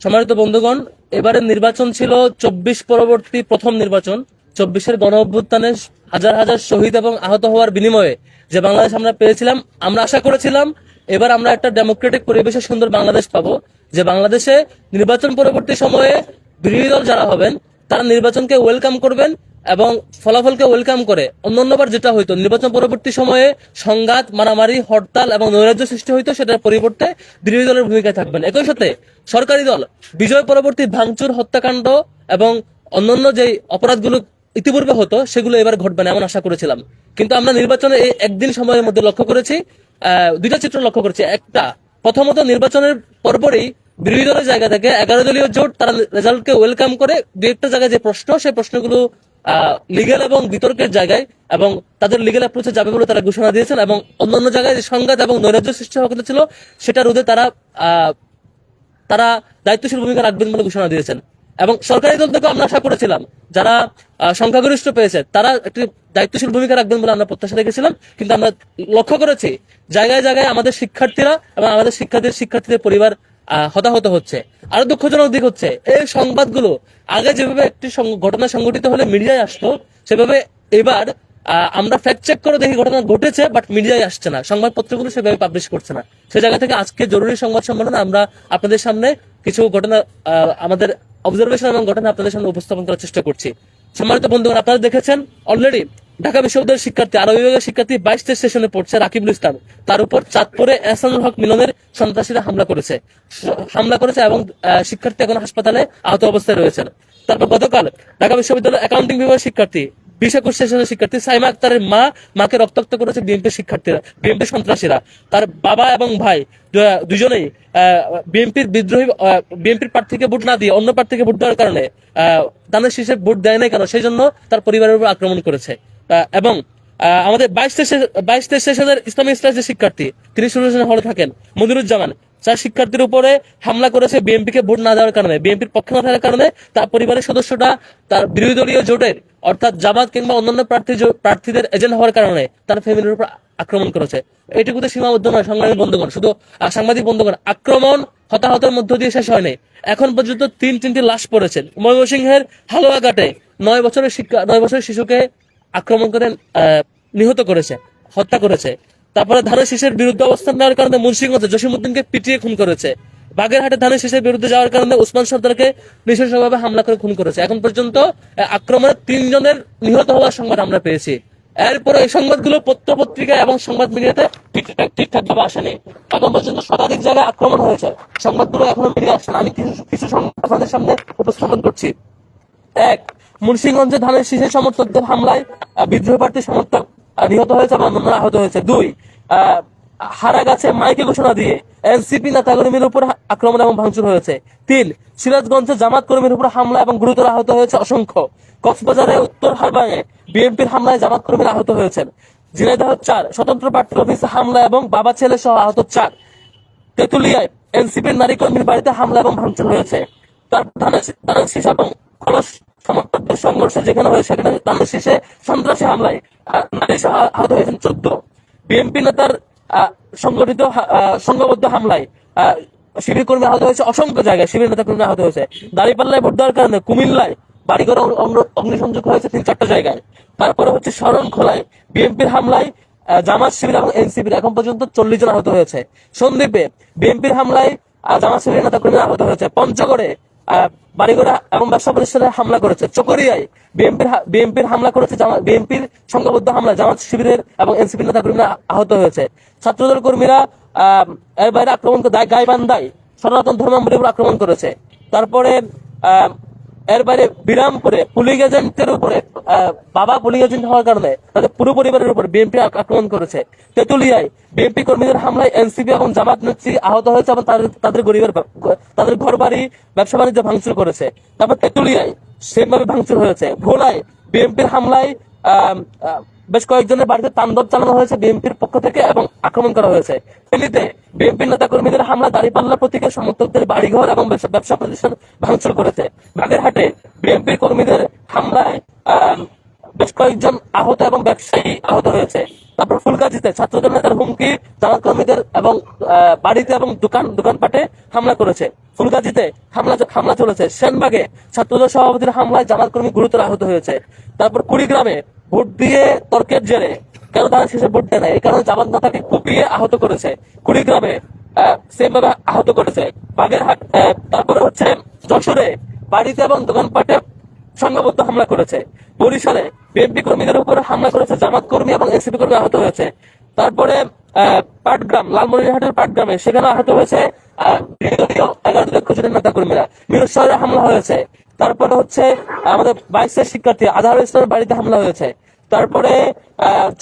সম্মানিত বন্ধুগণ, এবারের নির্বাচন ছিল চব্বিশ পরবর্তী প্রথম নির্বাচন। চব্বিশের গণ অভ্যুত্থানে হাজার হাজার শহীদ এবং আহত হওয়ার বিনিময়ে যে বাংলাদেশ আমরা পেয়েছিলাম, আমরা আশা করেছিলাম, এবার আমরা একটা ডেমোক্রেটিক পরিবেশে সুন্দর বাংলাদেশ পাবো। যে বাংলাদেশে নির্বাচন পরবর্তী সময়ে বিরোধী দল যারা হবেন, তারা নির্বাচনকে ওয়েলকাম করবেন এবং ফলাফলকে ওয়েলকাম করে। অন্যান্যবার যেটা হইতো, নির্বাচন পরবর্তী সময়ে সংঘাত, মারামারি, হরতাল এবং নৈরাজ্য সৃষ্টি হইতো, সেটার পরিবর্তে বিরোধী দলের ভূমিকায় থাকবেন। একই সাথে সরকারি দল, বিজয় পরবর্তী ভাঙচুর, হত্যাকাণ্ড এবং অন্যান্য যে অপরাধগুলো ইতিপূর্বে হতো, সেগুলো এবার ঘটবে না এমন আশা করেছিলাম। কিন্তু আমরা নির্বাচনে এই একদিন সময়ের মধ্যে লক্ষ্য করেছি দুইটা চিত্র লক্ষ্য করেছি। একটা, প্রথমত নির্বাচনের পরপরই বিরোধী দলের জায়গা থেকে এগারো দলীয় জোট তারা রেজাল্টকে ওয়েলকাম করে। দু একটা জায়গায় যে প্রশ্ন, সেই প্রশ্নগুলো লিগেল এবং বিতর্কের জায়গায় এবং তাদের লিগেল অ্যাপ্রোচে যাবে বলে তারা ঘোষণা দিয়েছেন এবং অন্যান্য জায়গায় যে সংঘাত এবং নৈরাজ্য সৃষ্টি হওয়ার কথা ছিল, সেটা রোধে তারা তারা দায়িত্বশীল ভূমিকা রাখবেন বলে ঘোষণা দিয়েছেন। এবং সরকারি দল থেকে আমরা আশা করেছিলাম, যারা সংখ্যাগরিষ্ঠ পেয়েছে, তারা একটি দায়িত্বশীল ভূমিকা রাখবেন বলে আমরা প্রত্যাশা রেখেছিলাম কিন্তু আমরা লক্ষ্য করেছি, জায়গায় জায়গায় আমাদের শিক্ষার্থীরা এবং আমাদের শিক্ষার্থীর শিক্ষার্থীদের পরিবার হতাহত হচ্ছে, আরও দুঃখজনক দিক হচ্ছে, এই সংবাদগুলো আগে যেভাবে একটি ঘটনা সংঘটিত হলে মিডিয়ায় আসতো, সেভাবে এবার আমরা ফ্যাক্ট চেক করে দেখি ঘটনা ঘটেছে বাট মিডিয়ায় আসছে না। সংবাদপত্রগুলো সেভাবে পাবলিশ করছে না। সে জায়গা থেকে আজকে জরুরি সংবাদ সম্মেলনে আমরা আপনাদের সামনে কিছু ঘটনা আমাদের অবজারভেশন এবং ঘটনা আপনাদের সামনে উপস্থাপন করার চেষ্টা করছি। সম্মানিত বন্ধুগণ, আপনারা দেখেছেন অলরেডি ঢাকা বিশ্ববিদ্যালয়ের শিক্ষার্থী আরও বিভাগের শিক্ষার্থী বাইশটা স্টেশনে পড়ছে রাকিবুল ইসলাম। তার উপর চাঁদপুরে এহসানুল হক মিলনের সন্ত্রাসীরা হামলা করেছে। হামলা করেছে এবং শিক্ষার্থী এখন হাসপাতালে আহত অবস্থায় রয়েছেন। তারপর গতকাল ঢাকা বিশ্ববিদ্যালয়ের অ্যাকাউন্টিং বিভাগের শিক্ষার্থী, বিশ একুশ সেশনের শিক্ষার্থী সাইমা আক্তারের মা মাকে রক্তাক্ত করেছে বিএনপি শিক্ষার্থীরা বিএনপি সন্ত্রাসীরা। তার বাবা এবং ভাই দুজনেই বিএনপির বিদ্রোহী বিএনপির প্রার্থীকে ভোট না দিয়ে অন্য প্রার্থীকে ভোট দেওয়ার কারণে দানের শীষে ভোট দেয় নাই কেন? সেই জন্য তার পরিবারের উপর আক্রমণ করেছে। এবং আমাদের বাইশ বাইশ তেইশ ইসলামী স্টাইজের শিক্ষার্থী, তিনি সুরেশন হলে থাকেন, মনিরুজ্জামান। যার শিক্ষার্থীর উপরে হামলা করেছে বিএনপি কে ভোট না দেওয়ার কারণে, বিএনপির পক্ষে না থাকার কারণে তার পরিবারের সদস্যটা তার বিরোধী দলীয় জোটের, অর্থাৎ জামাত কিংবা অন্যান্য প্রার্থী প্রার্থীদের এজেন্ট হওয়ার কারণে তার ফ্যামিলির উপর আক্রমণ করেছে। এটুকুতে সীমাবদ্ধ নয়, সংগ্রামী বন্ধুগণ, শুধু সাংবাদিক বন্ধুগণ, আক্রমণ হতাহতের মধ্য দিয়ে শেষ হয়নি। এখন পর্যন্ত তিন তিনটি লাশ পড়েছেন ময়মনসিংহের হালুয়াঘাটে নয় বছরের শিক্ষা, নয় বছরের শিশুকে আক্রমণ করে নিহত করেছে, হত্যা করেছে। তারপরে ধানের শীষের বিরুদ্ধে অবস্থান নেওয়ার কারণে মুন্সিগঞ্জে জসিমুদ্দিনকে পিটিয়ে খুন করেছে। বাগেরহাটে ধানের শীষের বিরুদ্ধে যাওয়ার কারণে উসমান সর্দারকে নৃশংসভাবে হামলা করে খুন করেছে। এখন পর্যন্ত আক্রমণে তিনজনের নিহত হওয়ার সংবাদ আমরা পেয়েছি। এরপরে এই সংবাদগুলো পত্র পত্রিকা এবং সংবাদ মিডিয়াতে ঠিকঠাক ভাবে আসেনি। এখন পর্যন্ত শতাধিক জায়গায় আক্রমণ হয়েছে। সংবাদগুলো এখনও বেরিয়ে আসছে আমি কিছু কিছু সংবাদ আপনাদের সামনে উপস্থাপন করছি। এক মুন্সিগঞ্জে ধানের শীষের সমর্থকদের হামলায় বিদ্রোহী প্রার্থী সমর্থক নিহত হয়েছে এবং অন্যরা আহত হয়েছে দুই। হারা গাছে মাইকে ঘোষণা দিয়ে এনসিপি নেতাকর্মীর উপর আক্রমণ এবং ভাঙচুর হয়েছে। তিন, সিরাজগঞ্জে জামাত কর্মীর উপর হামলা এবং গুরুতর আহত হয়েছে অসংখ্য। কক্সবাজারে উত্তর হারবাঙে বিএনপির হামলায় জামাত কর্মীরা আহত হয়েছেন। ঝিনাইদহ চার, স্বতন্ত্র প্রার্থীর অফিসে হামলা এবং বাবা ছেলে সহ আহত চার। তেতুলিয়ায় এনসিপির নারী কর্মীর বাড়িতে হামলা এবং ভাঙচুর হয়েছে। তার ধানের শীষ এবং সমর্থকদের সংঘর্ষ যেখানে হয়েছে সেখানে ধানের শীষে সন্ত্রাসী হামলায় নারী সহ আহত হয়েছেন চোদ্দ। বিএনপি নেতার সংগঠিত সংঘবদ্ধ হামলায় শিবির কর্মী আহত হয়েছে অসংখ্য জায়গায়, শিবির নেতা কর্মী আহত হয়েছে। দাঁড়িপাল্লায় ভোট দেওয়ার কারণে কুমিল্লায় বাড়িঘর অগ্নি- অগ্নি- অগ্নিসংযোগ হয়েছে তিন, চারটা জায়গায়। তারপরে হচ্ছে শরণ খোলায় বিএনপির হামলায় জামাত শিবির এবং এনসিপির এখন পর্যন্ত চল্লিশ জন আহত হয়েছে। সন্দ্বীপে বিএনপির হামলায় জামাত শিবিরের নেতা কর্মী আহত হয়েছে। পঞ্চগড়ে আহ, বাড়িঘরা এবং ব্যবসা প্রতিষ্ঠানে হামলা করেছে। চকরিয়ায় বিএনপির বিএনপির হামলা করেছে বিএনপির সংঘবদ্ধ হামলা জামাত শিবিরের এবং এনসিপির নেতা কর্মীরা আহত হয়েছে। ছাত্রদল কর্মীরা আহ, এর বাইরে আক্রমণ করে গাইবান্ধায় সনাতন ধর্মাবলীর আক্রমণ করেছে। তারপরে আহ, বিরাম বিরামপুরে পুলিং এজেন্টের উপরে বাবা পুলিশ এজেন্ট হওয়ার কারণে তাদের পুরো পরিবারের উপর বিএনপি আক্রমণ করেছে। তেতুলিয়ায় বিএনপি কর্মীদের হামলায় এনসিপি এবং জামাত নেত্রী আহত হয়েছে এবং তাদের গরিবের তাদের ঘর বাড়ি ব্যবসা বাণিজ্য ভাঙচুর করেছে। তারপর তেতুলিয়ায় সেমভাবে ভাঙচুর হয়েছে। ভোলায় বিএনপির হামলায় বেশ কয়েকজনের বাড়িতে তাণ্ডব চালানো হয়েছে বিএনপির পক্ষ থেকে এবং আক্রমণ করা হয়েছে। দিল্লিতে বিএনপি নেতা কর্মীদের হামলা দাঁড়িপাল্লা প্রতীকের সমর্থকদের বাড়িঘর এবং ব্যবসা- প্রতিষ্ঠান ভাঙচুর করেছে। বাগেরহাটে বিএনপি কর্মীদের হামলায় বেশ কয়েকজন আহত এবং ব্যবসায়ী আহত হয়েছে। তারপর ফুলগাজীতে ছাত্র নেতার হুমকি জামাত কর্মীদের এবং বাড়িতে এবং দোকান, দোকানপাটে হামলা করেছে। ফুলগাজীতে হামলা হামলা চলেছে। সেনবাগে ছাত্রদল সভাপতির হামলায় জামাত কর্মী গুরুতর আহত হয়েছে। তারপর কুড়িগ্রামে ভোট দিয়ে তর্কের জেরে কেন তারা শেষে ভোট দেয় না? এই কারণে জামাত নেতাকে কুপিয়ে আহত করেছে কুড়িগ্রামে সেম আহত করেছে বাগেরহাট তারপরে হচ্ছে যশোরে বাড়িতে এবং দোকানপাটে সংঘবদ্ধ হামলা করেছে। বরিশালে বিএনপি কর্মীদের উপর হামলা করেছে জামাত কর্মী এবং এনসিপি কর্মী আহত হয়েছে। তারপরে পাটগ্রাম, লালমনিরহাটের পাটগ্রামে সেখানে আহত হয়েছে এগারো লক্ষ জনের নেতা কর্মীরা। মিরর শহরে হামলা হয়েছে। তারপরে হচ্ছে আমাদের বাইশের শিক্ষার্থী আধার ইসলামের বাড়িতে হামলা হয়েছে। তারপরে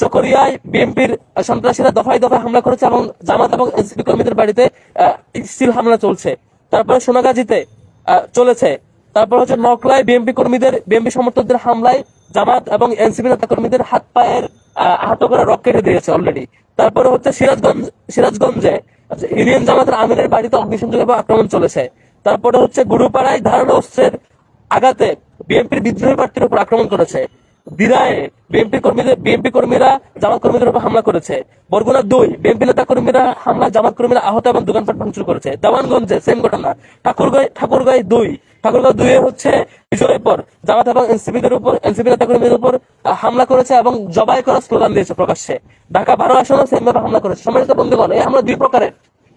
চকরিয়ায় বিএনপির সন্ত্রাসীরা দফায় দফায় হামলা করেছে এবং জামাত এবং এনসিপি কর্মীদের বাড়িতে স্টিল হামলা চলছে। তারপরে চলেছে। তারপর হচ্ছে নকলায় বিএনপি কর্মীদের বিএনপি সমর্থকদের হামলায় জামাত এবং এনসিপি নেতা কর্মীদের হাত পায়ের আহ, আহত করে কেটে দিয়েছে অলরেডি তারপরে হচ্ছে সিরাজগঞ্জ সিরাজগঞ্জে ইউনিয়ন জামাতের আমিরের বাড়িতে অগ্নিসংযোগ আক্রমণ চলেছে। তারপরে হচ্ছে গুরুপাড়ায় ধারালো অস্ত্রের আঘাতে বিএনপির বিদ্রোহী প্রার্থীর উপর আক্রমণ করেছে। দিরায়ে বিএনপি কর্মীদের বিএনপি কর্মীরা জামাত কর্মীদের উপর হামলা করেছে। বরগুনা দুই বিএনপি নেতা কর্মীরা হামলা, জামাত কর্মীরা আহত এবং দোকানপাট ভাঙচুর করেছে। দেওয়ানগঞ্জে সেম ঘটনা। ঠাকুরগাঁও ঠাকুরগাঁও দুই ঠাকুরগাঁও দুই হচ্ছে বিজয়ের পর জামাত এবং এনসিপিদের উপর এনসিপি নেতা কর্মীদের উপর হামলা করেছে এবং জবাই করার স্লোগান দিয়েছে প্রকাশ্যে। ঢাকা বারো আসনে সেম ভাবে হামলা করেছে। সম্মানিত বন্ধুগণ, এই হামলা দুই প্রকারের।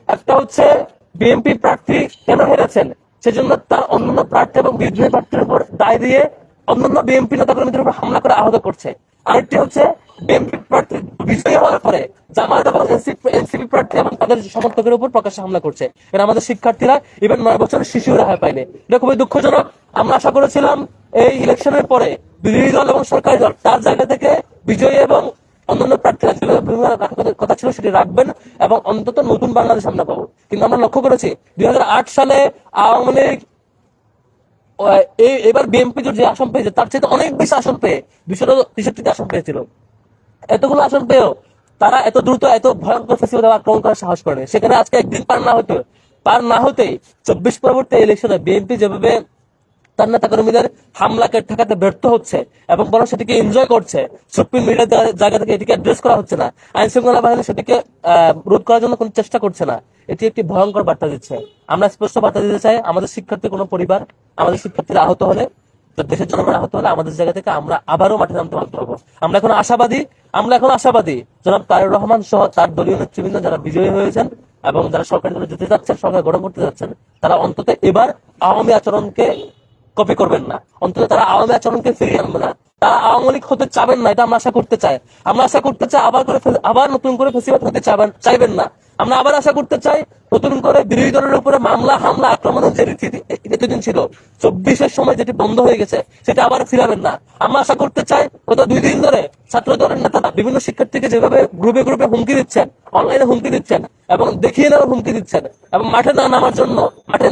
একটা হচ্ছে বিএনপি প্রার্থী কেন হেরেছেন? সেজন্য তার অন্যান্য প্রার্থী এবং বিদ্রোহী প্রার্থীর উপর দায় দিয়ে অন্যান্য বিএনপি নেতা কর্মীদের উপর হামলা করে আহত করছে। আরেকটি হচ্ছে বিএনপি প্রার্থী বিজয়ী হওয়ার পরে জামাত এবং এনসিপি প্রার্থী এবং তাদের সমর্থকের উপর প্রকাশ্যে হামলা করছে। এরা আমাদের শিক্ষার্থীরা ইভেন নয় বছরের শিশু রেহাই পায়নি। এটা খুবই দুঃখজনক। আমরা আশা করেছিলাম এই ইলেকশনের পরে বিরোধী দল এবং সরকারি দল তার জায়গা থেকে বিজয়ী এবং অন্যান্য প্রার্থীরা রাখার কথা- ছিল, সেটি রাখবেন এবং অন্তত নতুন বাংলাদেশ আমরা পাবো। কিন্তু আমরা লক্ষ্য করেছি, দুই সালে আওয়ামী লীগ এবার বিএনপি যে আসন পেয়েছে, তার চেয়ে অনেক বেশি আসন পেয়ে দুশো তেষট্টিতে আসন পেয়েছিল। এতগুলো আসন পেয়েও তারা এত দ্রুত, এত ভয়ঙ্কর ফেসিবাদ আক্রমণ করার সাহস করেনি সেখানে আজকে একদিন পার না হতে, পার না হতেই চব্বিশ পরবর্তী ইলেকশনে বিএনপি যেভাবে তার নেতা কর্মীদের হামলাকে ঠেকাতে ব্যর্থ হচ্ছে এবং বরং সেটিকে এনজয় করছে। সুপ্রিম মিডিয়ার জায়গা থেকে এটিকে অ্যাড্রেস করা হচ্ছে না। আইন শৃঙ্খলা বাহিনী সেটিকে রোধ করার জন্য কোনো চেষ্টা করছে না। এটি একটি ভয়ঙ্কর বার্তা দিচ্ছে। আমরা স্পষ্ট বার্তা দিতে চাই, আমাদের শিক্ষার্থী কোনো পরিবার, আমাদের শিক্ষার্থীরা আহত হলে দেশের জনগণ আহত হলে আমাদের জায়গা থেকে আমরা আবারও মাঠে নামতে বাধ্য হব। আমরা এখন আশাবাদী, আমরা এখন আশাবাদী। জনাব তারের রহমান সহ তার দলীয় নেতৃবৃন্দ যারা বিজয়ী হয়েছেন এবং যারা সরকারি দলে যেতে যাচ্ছেন, সরকার গঠন করতে যাচ্ছেন, তারা অন্তত এবার আওয়ামী আচরণকে কপি করবেন না। অন্তত তারা আওয়ামী আচরণকে ফিরিয়ে আনবে না। তারা আওয়ামী লীগ হতে চাবেন না, এটা আমরা আশা করতে চাই। আমরা আশা করতে চাই আবার করে আবার নতুন করে ফেসিবাদ হতে চাবেন চাইবেন না। আমরা আবার আশা করতে চাই নতুন করে বিরোধী দলের উপরে মামলা, হামলা, আক্রমণের যে রীতি এতদিন ছিল, চব্বিশের সময় যেটি বন্ধ হয়ে গেছে, সেটা আবার ফিরাবেন না। আমরা আশা করতে চাই গত দুই দিন ধরে ছাত্র দলের নেতারা বিভিন্ন শিক্ষার্থীকে যেভাবে গ্রুপে গ্রুপে হুমকি দিচ্ছেন, অনলাইনে হুমকি দিচ্ছেন এবং দেখিয়ে নেওয়ার হুমকি দিচ্ছেন এবং মাঠে না নামার জন্য মাঠে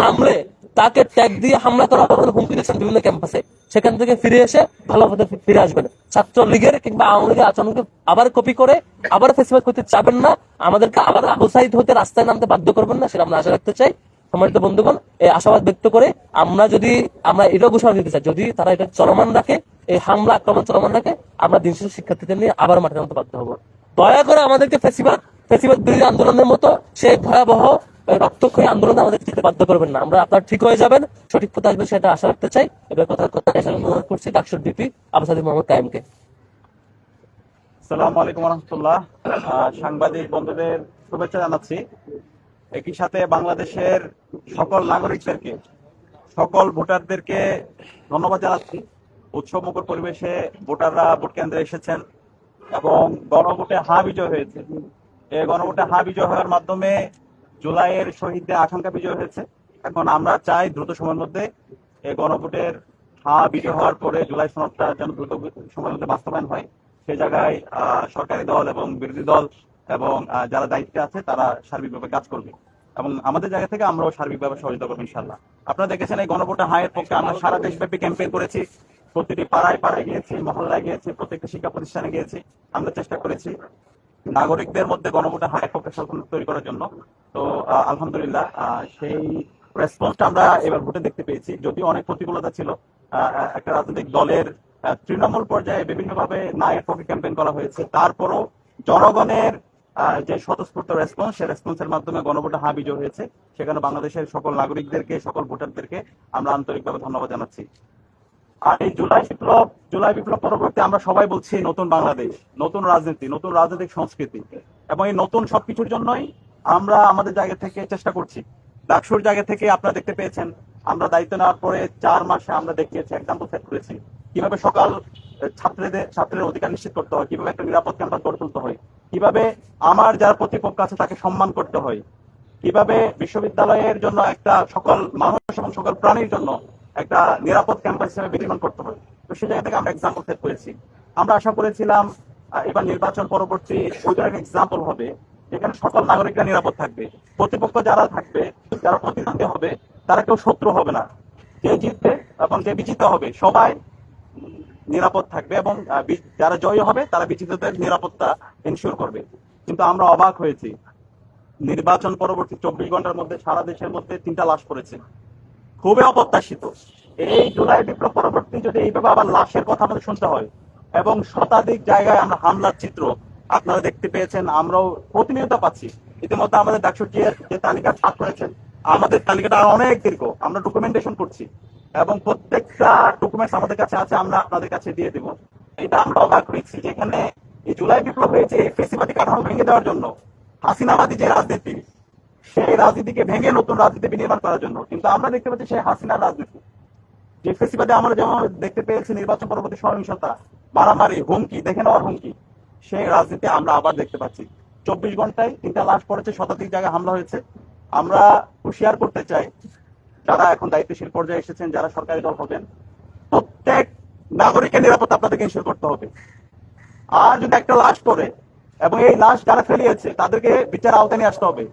নামলে তাকে ট্যাগ দিয়ে হামলা করার কথা হুমকি দিচ্ছেন বিভিন্ন ক্যাম্পাসে সেখান থেকে ফিরে এসে ভালো পথে ফিরে আসবেন। ছাত্র লীগের কিংবা আওয়ামী লীগের আচরণকে আবার কপি করে, আবার ফেসিবাদ করতে চাবেন না, আমাদেরকে আবার আবসাইদ হতে রাস্তায় নামতে বাধ্য করবেন না, সেটা আমরা আশা রাখতে চাই। সম্মানিত বন্ধুগণ, এই আশাবাদ ব্যক্ত করে আমরা যদি, আমরা এটাও ঘোষণা দিতে চাই, যদি তারা এটা চলমান রাখে, এই হামলা, আক্রমণ চলমান রাখে, আমরা দিন শেষে শিক্ষার্থীদের নিয়ে আবার মাঠে নামতে বাধ্য হব। দয়া করে আমাদেরকে ফেসিবাদ ফেসিবাদ বিরোধী আন্দোলনের মতো সেই ভয়াবহ রক্তক্ষয়ী আন্দোলনে আমাদের যেতে বাধ্য করবেন না। আমরা আপনার ঠিক হয়ে যাবেন, সঠিক পথে আসবেন সেটা আশা রাখতে চাই। এবার কথা কথা অনুরোধ করছি ডাকসুর ডিপি আবসাদি মোহাম্মদ কায়েমকে। সালাম আলাইকুম রহমতুল্লাহ। সাংবাদিক বন্ধুদের শুভেচ্ছা জানাচ্ছি। একই সাথে বাংলাদেশের সকল নাগরিকদেরকে, সকল ভোটারদেরকে ধন্যবাদ জানাচ্ছি। উৎসবমুখর পরিবেশে ভোটাররা ভোট কেন্দ্রে এসেছেন এবং গণভোটে হা বিজয় হয়েছে। এই গণভোটে হা বিজয় হওয়ার মাধ্যমে জুলাইয়ের শহীদদের আকাঙ্ক্ষা বিজয় হয়েছে। এখন আমরা চাই দ্রুত সময়ের মধ্যে এই গণভোটের হা বিজয় হওয়ার পরে জুলাই সনদটা যেন দ্রুত সময়ের মধ্যে বাস্তবায়ন হয়। সে জায়গায় সরকারি দল এবং বিরোধী দল এবং যারা দায়িত্বে আছে তারা সার্বিকভাবে কাজ করবে এবং আমাদের জায়গা থেকে আমরাও সার্বিকভাবে সহযোগিতা করব ইনশাল্লাহ আপনারা দেখেছেন এই গণভোটে হায়ের পক্ষে আমরা সারা দেশব্যাপী ক্যাম্পেইন করেছি। প্রতিটি পাড়ায় পাড়ায় গিয়েছি, মহল্লায় গিয়েছি, প্রত্যেকটা শিক্ষা প্রতিষ্ঠানে গিয়েছি। আমরা চেষ্টা করেছি নাগরিকদের মধ্যে গণভোটে পক্ষে সচেতন তৈরি করার জন্য। তো আলহামদুলিল্লাহ সেই রেসপন্সটা আমরা এবার ভোটে দেখতে পেয়েছি। যদিও অনেক প্রতিকূলতা ছিল একটা রাজনৈতিক দলের তৃণমূল পর্যায়ে বিভিন্নভাবে নায়ের পক্ষে ক্যাম্পেইন করা হয়েছে। তারপরও জনগণের যে স্বতঃস্ফূর্ত রেসপন্স সেই রেসপন্সের মাধ্যমে গণভোটে হা বিজয় হয়েছে। সেখানে বাংলাদেশের সকল নাগরিকদেরকে, সকল ভোটারদেরকে আমরা আন্তরিকভাবে ধন্যবাদ জানাচ্ছি। আর এই জুলাই বিপ্লব জুলাই বিপ্লব পরবর্তী আমরা সবাই বলছি নতুন বাংলাদেশ, নতুন রাজনীতি, নতুন রাজনৈতিক সংস্কৃতি এবং এই নতুন সবকিছুর জন্যই আমরা আমাদের জায়গা থেকে চেষ্টা করছি। ডাকসুর জায়গা থেকে আপনারা দেখতে পেয়েছেন, আমরা দায়িত্ব নেওয়ার পরে চার মাসে আমরা দেখিয়েছি এক্সাম্পল সেট করেছি। কীভাবে সকাল ছাত্রদের ছাত্রের অধিকার নিশ্চিত করতে হয়, কীভাবে একটা নিরাপদ ক্যাম্পাস গড়ে তুলতে হয়, কীভাবে আমার যারা প্রতিপক্ষ আছে তাকে সম্মান করতে হয়, কীভাবে বিশ্ববিদ্যালয়ের জন্য একটা সকল মানুষ এবং সকল প্রাণীর জন্য একটা নিরাপদ ক্যাম্পাস হিসেবে বিনির্মাণ করতে হয় তো সেই জায়গা থেকে আমরা এক্সাম্পল সেট করেছি। আমরা আশা করেছিলাম এবার নির্বাচন পরবর্তী ওই ধরনের এক্সাম্পল হবে, যেখানে সকল নাগরিকরা নিরাপদ থাকবে। প্রতিপক্ষ যারা থাকবে, যারা প্রতিদ্বন্দ্বী হবে, তারা কেউ শত্রু হবে না। যে জিতবে এবং যে বিজিত হবে, সবাই নিরাপদ থাকবে এবং যারা জয়ী হবে, তারা বিজিতদের নিরাপত্তা এনশিওর করবে। কিন্তু আমরা অবাক হয়েছি। নির্বাচন পরবর্তী চব্বিশ ঘণ্টার মধ্যে সারা দেশের মধ্যে তিনটা লাশ পড়েছে। খুবই অপ্রত্যাশিত। এই জুলাই বিপ্লব পরবর্তী যদি এইভাবে আবার লাশের কথা আমাদের শুনতে হয়, এবং শতাধিক জায়গায় আমরা হামলার চিত্র আপনারা দেখতে পেয়েছেন, আমরাও প্রতিনিয়ত পাচ্ছি। ইতিমধ্যে আমাদের ডাকসু যে তালিকা ছাপ করেছেন, আমাদের তালিকাটা অনেক দীর্ঘ, আমরা ডকুমেন্টেশন করছি। এবং প্রত্যেকটা ডকুমেন্টস আমাদের কাছে আছে, আমরা আপনাদের কাছে দিয়ে দেব। এটা আমরা অবাক হয়েছি যেখানে এই জুলাই বিপ্লব হয়েছে ফেসিবাদী কাঠামো ভেঙে দেওয়ার জন্য। হাসিনাবাদী যে রাজনীতি সেই রাজনীতিকে ভেঙে নতুন রাজনীতি বিনির্মাণ করার জন্য। কিন্তু আমরা দেখতে পাচ্ছি সেই হাসিনার রাজনীতি। যে ফেসিবাদে আমরা যেমন দেখতে পেয়েছি নির্বাচন পরবর্তী সহিংসতা, মারামারি, হুমকি, দেখে নেওয়ার হুমকি, সেই রাজনীতি আমরা আবার দেখতে পাচ্ছি। চব্বিশ ঘন্টায় তিনটা লাশ পড়েছে, শতাধিক জায়গায় হামলা হয়েছে। আমরা হুঁশিয়ার করতে চাই, যারা এখন দায়িত্বশীল পর্যায়ে এসেছেন, যারা সরকারি দল হবেন, প্রত্যেক নাগরিকের নিরাপত্তা আপনাদেরকে ইনশিওর করতে হবে। আর যদি একটা লাশ পড়ে এবং এই লাশ যারা ফেলিয়েছে, তাদেরকে বিচার আওতায় নিয়ে আসতে হবে।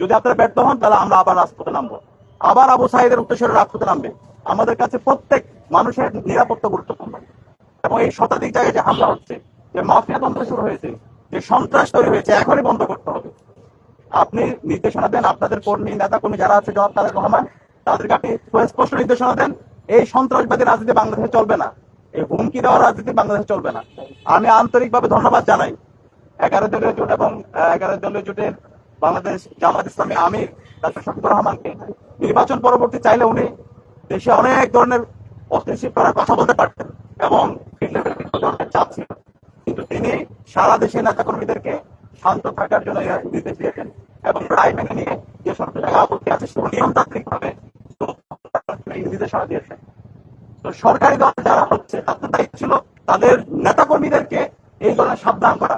যদি আপনারা ব্যর্থ হন, তাহলে আমরা আবার রাজপথে নামবো। আবার আবু সাহিদের উদ্দেশ্যে রাজপথে নামবে। আমাদের কাছে প্রত্যেক মানুষের নিরাপত্তা গুরুত্বপূর্ণ। এবং এই শতাধিক জায়গায় যে হামলা হচ্ছে, যে মাফিয়া তন্ত্র শুরু হয়েছে, যে সন্ত্রাস তৈরি হয়েছে, এখনই বন্ধ করতে হবে। আপনি নির্দেশনা দেন, আপনাদের কর্মী নেতা কর্মী যারা আছে জবাব তারেক রহমান, তাদেরকে আপনি স্পষ্ট নির্দেশনা দেন, এই সন্ত্রাসবাদী রাজনীতি বাংলাদেশে চলবে না। এই হুমকি দেওয়ার রাজনীতি বাংলাদেশে চলবে না। আমি আন্তরিকভাবে ধন্যবাদ জানাই। এগারো দলীয় জোট এবং, এগারো দলীয় জোটের বাংলাদেশ জামাত ইসলামী আমির ডাক্তার শফিকুর রহমানকে নির্বাচন পরবর্তী চাইলে উনি দেশে অনেক ধরনের অস্থিতিশীল করার কথা বলতে পারতেন এবং চাপ ছিল। কিন্তু তিনি সারা দেশের নেতা কর্মীদেরকে শান্ত থাকার জন্য নির্দেশ দিয়েছেন এবং রায় মেনে নিয়ে যে সব জায়গায় আপত্তি আছে সেগুলো নিয়মতান্ত্রিক ভাবে নির্দেশনা দিয়েছেন তো সরকারি দল যারা হচ্ছে, তাদের দায়িত্ব ছিল তাদের নেতা কর্মীদেরকে এই ধরনের সাবধান করা।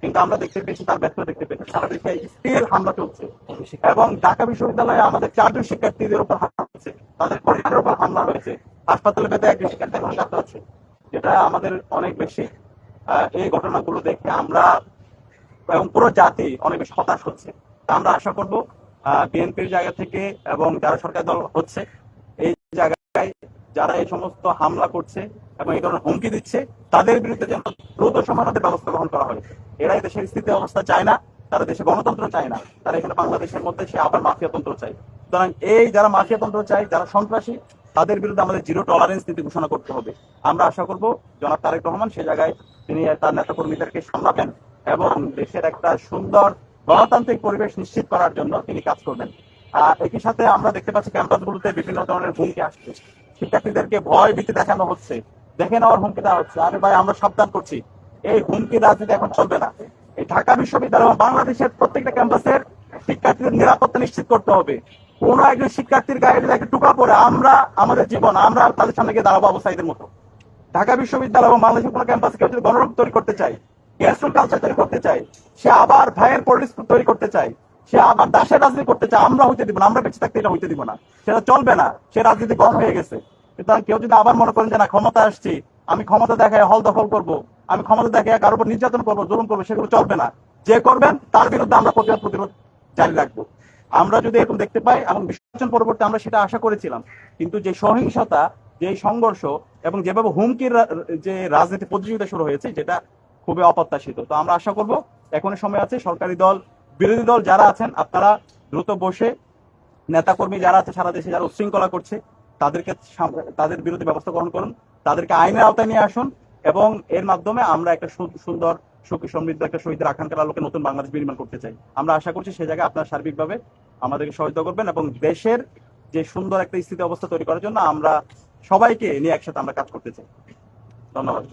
কিন্তু আমরা দেখতে পেয়েছি তার ব্যর্থ দেখতে পেয়েছি। সারা দেশে স্টিল হামলা চলছে। এবং ঢাকা বিশ্ববিদ্যালয়ে আমাদের চারজন শিক্ষার্থীদের উপর হামলা হয়েছে। তাদের পরিবারের উপর হামলা হয়েছে। হাসপাতালে বেঁধে একজন শিক্ষার্থী সাথে আছে। যেটা আমাদের অনেক বেশি এই ঘটনাগুলো দেখে আমরা এবং পুরো জাতি অনেক বেশি হতাশ হচ্ছে। তা আমরা আশা করব বিএনপির জায়গা থেকে এবং যারা সরকার দল হচ্ছে, এই জায়গায় যারা এই সমস্ত হামলা করছে এবং এই ধরনের হুমকি দিচ্ছে, তাদের বিরুদ্ধে যেন দ্রুত সমাধানের ব্যবস্থা গ্রহণ করা হয়। এরাই দেশের স্থিতি অবস্থা চায় না তারা দেশে গণতন্ত্র চায় না। তারা এখানে বাংলাদেশের মধ্যে সে আবার মাফিয়া তন্ত্র চায়। সুতরাং এই যারা মাফিয়া তন্ত্র চায় যারা সন্ত্রাসী তাদের বিরুদ্ধে আমাদের জিরো টলারেন্স নীতি ঘোষণা করতে হবে। আমরা আশা করব জনাব তারেক রহমান সে জায়গায় তিনি তার নেতা কর্মীদেরকে সামলাবেন এবং দেশের একটা সুন্দর গণতান্ত্রিক পরিবেশ নিশ্চিত করার জন্য তিনি কাজ করবেন। আহ, একই সাথে আমরা দেখতে পাচ্ছি ক্যাম্পাসগুলোতে বিভিন্ন ধরনের হুমকি আসছে। শিক্ষার্থীদেরকে ভয় ভীতি দেখানো হচ্ছে। দেখে নেওয়ার হুমকি দেওয়া হচ্ছে। আরে ভাই আমরা সাবধান করছি। এই হুমকি রাজনীতি এখন চলবে না। এই ঢাকা বিশ্ববিদ্যালয় বাংলাদেশের প্রত্যেকটা ক্যাম্পাসের শিক্ষার্থীদের নিরাপত্তা নিশ্চিত করতে হবে। কোন একজন শিক্ষার্থীর গায়ে যদি টুকা পড়ে, আমরা, আমাদের জীবন, আমরা তাদের সামনে গিয়ে দাঁড়াবো অবস্থায়ীদের মতো। ঢাকা বিশ্ববিদ্যালয় এবং বাংলাদেশের কোনো ক্যাম্পাসে কেউ যদি গণরূপ তৈরি করতে চায় গ্যাসরুম কালচার তৈরি করতে চায়, সে আবার ভাইয়ের পলিটিক্স তৈরি করতে চায়, সে আবার দাসের রাজনীতি করতে চায়, আমরা হইতে দিব না, আমরা বেঁচে থাকতে এটা হইতে দিব না। সেটা চলবে না, সে রাজনীতি কম হয়ে গেছে। সুতরাং কেউ যদি আবার মনে করেন যে, না, ক্ষমতা আসছি, আমি ক্ষমতা দেখায় হল দখল করব আমি ক্ষমতা দেখে কারোর উপর নির্যাতন করব, জুলুম করব, সেগুলো চলবে না। যে করবেন, তার বিরুদ্ধে আমরা প্রতিবাদ প্রতিরোধ জারি রাখব। আমরা যদি এরকম দেখতে পাই, এবং বিসর্জন পরবর্তী আমরা সেটা আশা করেছিলাম, কিন্তু যে সহিংসতা, যে সংঘর্ষ, এবং যেভাবে হুমকির যে রাজনীতি প্রতিযোগিতা শুরু হয়েছে, যেটা খুবই অপ্রত্যাশিত। তো আমরা আশা করব এখনও সময় আছে, সরকারি দল, বিরোধী দল যারা আছেন, আপনারা দ্রুত বসে নেতাকর্মী যারা আছে সারা দেশে, যারা উচ্ছৃঙ্খলা করছে, তাদেরকে তাদের বিরুদ্ধে ব্যবস্থা গ্রহণ করুন, তাদেরকে আইনের আওতায় নিয়ে আসুন এবং এর মাধ্যমে আমরা একটা সু- সুন্দর সুখী সমৃদ্ধ একটা শহীদের আকাঙ্ক্ষার আলোকে নতুন বাংলাদেশ বিনির্মাণ করতে চাই। আমরা আশা করছি সেই জায়গায় আপনারা সার্বিকভাবে আমাদেরকে সহায়তা করবেন এবং দেশের যে সুন্দর একটা স্থিতি অবস্থা তৈরি করার জন্য আমরা সবাইকে নিয়ে একসাথে আমরা কাজ করতে চাই। ধন্যবাদ।